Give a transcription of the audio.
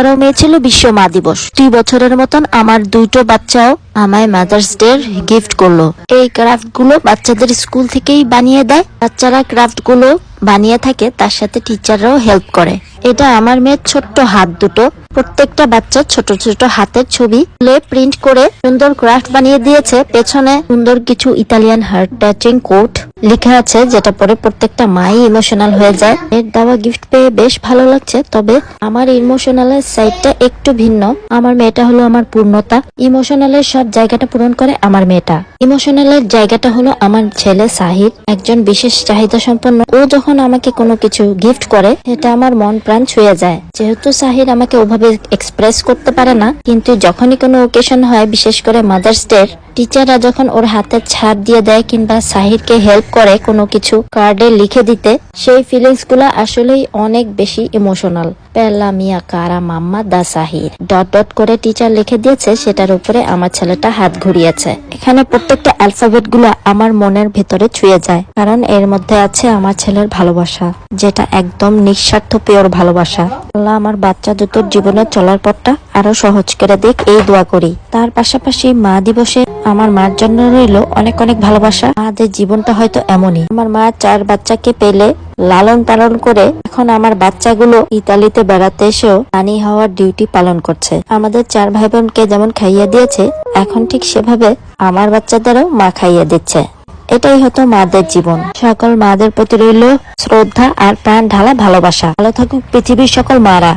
এবারও মেয়ে ছিল বিশ্ব মা দিবস। দুই বছরের মতন আমার দুইটো বাচ্চাও আমায় মাদার্স ডে গিফট করল। এই ক্রাফটগুলো বাচ্চাদের স্কুল থেকেই বানিয়ে দেয়। বাচ্চারা ক্রাফটগুলো বানিয়ে থাকে, তার সাথে টিচাররাও হেল্প করে। এটা আমার মেয়ের ছোট্ট হাত দুটো। প্রত্যেকটা বাচ্চা ছোট ছোট হাতের ছবি প্রিন্ট করে সুন্দর ক্রাফট বানিয়ে দিয়েছে। পেছনে সুন্দর কিছু ইতালিয়ান হার্ট টাচিং কোট লেখা আছে, যেটা পরে প্রত্যেকটা মাই ইমোশনাল হয়ে যায়। এর দেওয়া গিফট পেয়ে বেশ ভালো লাগছে, তবে আমার ইমোশনালের সাইডটা একটু ভিন্ন। আমার মেয়েটা হলো আমার পূর্ণতা। ইমোশনালের সব জায়গাটা পূরণ করে আমার মেয়েটা। ইমোশনালের জায়গাটা হলো আমার ছেলে সাহিদ, একজন বিশেষ চাহিদা সম্পন্ন। ও যখন আমাকে কোনো কিছু গিফট করে এটা আমার মন প্রাণ ছুঁয়ে যায়। যেহেতু সাহিদ আমাকে ওভাবে এক্সপ্রেস করতে পারে না, কিন্তু যখনই কোনো ওকেশন হয়, বিশেষ করে মাদার্স ডে টিচাররা যখন ওর হাতে ছাড় দিয়ে দেয় কিংবা সাহিরকে হেল্প করে কোনো কিছু কার্ডে লিখে দিতে, সেই ফিলিংসগুলো আসলেই অনেক বেশি ইমোশনাল পেলা মিয়া কারা মাম্মা দা সাহির। ডট ডট করে টিচার লিখে দিয়েছে, সেটার উপরে আমার ছেলেটা হাত ঘুরিয়েছে। এখানে প্রত্যেকটা অ্যালফাবেটগুলো আমার মনের ভেতরে ছুঁয়ে যায়, কারণ এর মধ্যে আছে আমার ছেলের ভালোবাসা, যেটা একদম নিঃস্বার্থ পিওর ভালোবাসা। আল্লাহ আমার বাচ্চা দুটোর জীবনে চলার পথটা আরও সহজ করে দিক, এই দোয়া করি। তার পাশাপাশি মা দিবসে আমার মার জন্য রইল অনেক অনেক ভালোবাসা। আমাদের জীবনটা হয়তো এমনই। আমার মা চার বাচ্চাকে পেলে লালন পালন করে এখন আমার বাচ্চাগুলো ইতালিতে বেড়াতে এসেও রানী হওয়ার ডিউটি পালন করছে। আমাদের চার ভাই বোনকে যেমন খাইয়ে দিয়েছে, এখন ঠিক সেভাবে আমার বাচ্চাদেরও মা খাইয়ে দিচ্ছে। এটাই হতো মাদের জীবন। সকল মাদের প্রতি রইল শ্রদ্ধা আর প্রাণ ঢালা ভালোবাসা। ভালো থাকুক পৃথিবীর সকল মারা।